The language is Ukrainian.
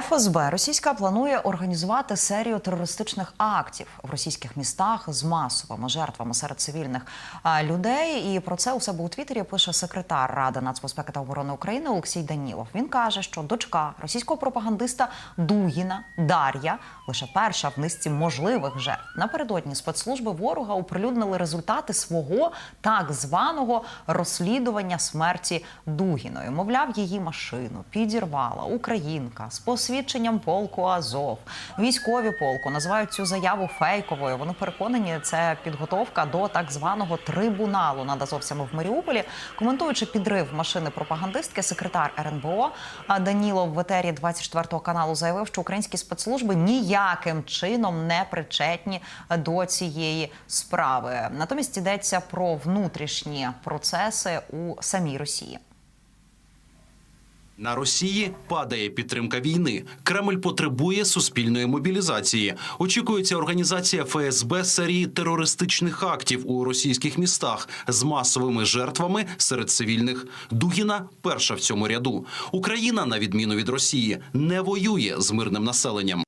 ФСБ Російська планує організувати серію терористичних актів в російських містах з масовими жертвами серед цивільних людей. І про це у себе у Твіттері пише секретар Ради нацбезпеки та оборони України Олексій Данілов. Він каже, що дочка російського пропагандиста Дугіна Дар'я лише перша в низці можливих жертв. Напередодні спецслужби ворога оприлюднили результати свого так званого розслідування смерті Дугіної. Мовляв, її машину підірвала українка з посвідченням полку Азов. Військові полку називають цю заяву фейковою. Вони переконані, це підготовка до так званого трибуналу над Азовцями в Маріуполі. Коментуючи підрив машини пропагандистки, секретар РНБО Данілов в етері 24 каналу заявив, що українські спецслужби ніяким чином не причетні до цієї справи. Натомість йдеться про внутрішні процеси у самій Росії. На Росії падає підтримка війни. Кремль потребує суспільної мобілізації. Очікується організація ФСБ серії терористичних актів у російських містах з масовими жертвами серед цивільних. Дугіна перша в цьому ряду. Україна, на відміну від Росії, не воює з мирним населенням.